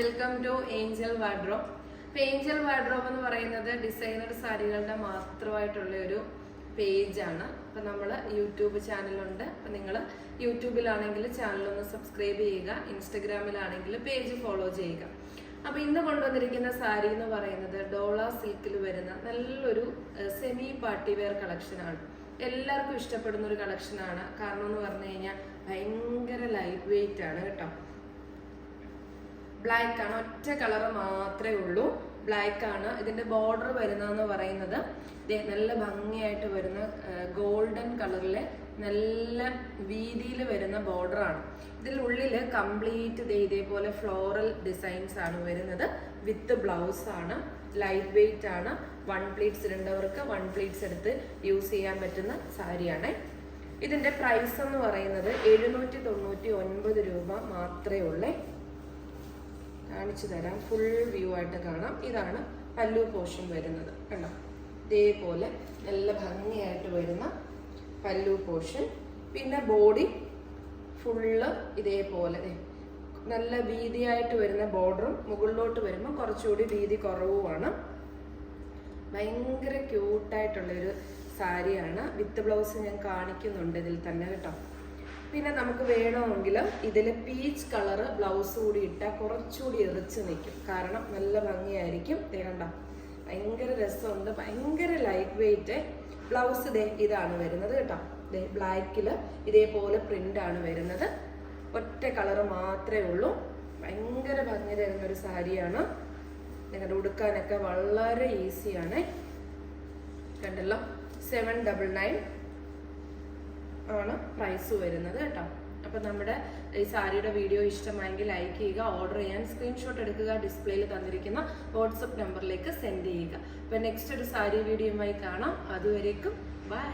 Welcome to angel wardrobe ഇപ്പൊ angel wardrobe എന്ന് പറയുന്നത് ഡിസൈനർ സാരികളുടെ മാത്രമായിട്ടുള്ള ഒരു പേജാണ്. അപ്പൊ നമ്മൾ യൂട്യൂബ് ചാനലുണ്ട് അപ്പൊ നിങ്ങൾ യൂട്യൂബിലാണെങ്കിൽ ചാനൽ ഒന്ന് സബ്സ്ക്രൈബ് ചെയ്യുക. ഇൻസ്റ്റഗ്രാമിലാണെങ്കിൽ പേജ് ഫോളോ ചെയ്യുക. അപ്പൊ ഇന്ന് കൊണ്ടുവന്നിരിക്കുന്ന സാരി എന്ന് പറയുന്നത് ഡോള സിൽക്കിൽ വരുന്ന നല്ലൊരു സെമി പാർട്ടി വെയർ കളക്ഷനാണ് എല്ലാവർക്കും ഇഷ്ടപ്പെടുന്ന ഒരു കളക്ഷനാണ് കാരണം എന്ന് പറഞ്ഞു കഴിഞ്ഞാൽ ഭയങ്കര ലൈറ്റ് വെയിറ്റ് ആണ് കേട്ടോ. ബ്ലാക്ക് ആണ്. ഒറ്റ കളർ മാത്രമേ ഉള്ളൂ. ബ്ലാക്ക് ആണ്. ഇതിന്റെ ബോർഡർ വരുന്നതെന്ന് പറയുന്നത് നല്ല ഭംഗിയായിട്ട് വരുന്ന ഗോൾഡൻ കളറിലെ നല്ല വീതിയിൽ വരുന്ന ബോർഡർ ആണ്. ഇതിൽ ഉള്ളിൽ കംപ്ലീറ്റ് ഇതേപോലെ ഫ്ലോറൽ ഡിസൈൻസ് ആണ് വരുന്നത്. വിത്ത് ബ്ലൗസ് ആണ്. ലൈറ്റ് വെയിറ്റ് ആണ്. വൺ പ്ലീറ്റ്സ് ഇടേണ്ടവർക്ക് വൺ പ്ലീറ്റ്സ് എടുത്ത് യൂസ് ചെയ്യാൻ പറ്റുന്ന സാരിയാണ് ഇതിന്റെ പ്രൈസ് എന്ന് പറയുന്നത് എഴുന്നൂറ്റി തൊണ്ണൂറ്റി ഒൻപത് രൂപ മാത്രമേ ഉള്ളേ. കാണിച്ചു തരാം. ഫുൾ വ്യൂ ആയിട്ട് കാണാം. ഇതാണ് പല്ലു പോർഷൻ വരുന്നത് കണ്ടോ? ഇതേപോലെ നല്ല ഭംഗിയായിട്ട് വരുന്ന പല്ലു പോർഷൻ പിന്നെ ബോഡി ഫുള്ള് ഇതേപോലെ നല്ല വീതിയായിട്ട് വരുന്ന ബോർഡറും മുകളിലോട്ട് വരുമ്പോൾ കുറച്ചുകൂടി വീതി കുറവുമാണ്. ഭയങ്കര ക്യൂട്ടായിട്ടുള്ളൊരു സാരിയാണ്. വിത്ത് ബ്ലൗസ് ഞാൻ കാണിക്കുന്നുണ്ട് ഇതിൽ തന്നെ കേട്ടോ. പിന്നെ നമുക്ക് വേണമെങ്കിൽ ഇതിൽ പീച്ച് കളറ് ബ്ലൗസ് കൂടി ഇട്ടാൽ കുറച്ചുകൂടി എറിച്ച് നിൽക്കും. കാരണം നല്ല ഭംഗിയായിരിക്കും. ദേ കണ്ടോ? ഭയങ്കര രസമുണ്ട്. ഭയങ്കര ലൈറ്റ് വെയിറ്റ് ബ്ലൗസ് ദേ ഇതാണ് വരുന്നത് കേട്ടോ. ദേ ബ്ലാക്കിൽ ഇതേപോലെ പ്രിന്റ് ആണ് വരുന്നത്. ഒറ്റ കളറ് മാത്രമേ ഉള്ളൂ. ഭയങ്കര ഭംഗി തരുന്ന ഒരു സാരിയാണ്. നിങ്ങളുടെ ഉടുക്കാനൊക്കെ വളരെ ഈസിയാണ് കണ്ടല്ലോ? സെവൻ ഡബിൾ നയൻ ആണ് പ്രൈസ് വരുന്നത് കേട്ടോ. അപ്പൊ നമ്മുടെ ഈ സാരിയുടെ വീഡിയോ ഇഷ്ടമായെങ്കിൽ ലൈക്ക് ചെയ്യുക ഓർഡർ ചെയ്യാൻ സ്ക്രീൻഷോട്ട് എടുക്കുക ഡിസ്പ്ലേയിൽ തന്നിരിക്കുന്ന വാട്സപ്പ് നമ്പറിലേക്ക് സെൻഡ് ചെയ്യുക. അപ്പൊ നെക്സ്റ്റ് ഒരു സാരി വീഡിയോയുമായി കാണാം. അതുവരേക്കും ബൈ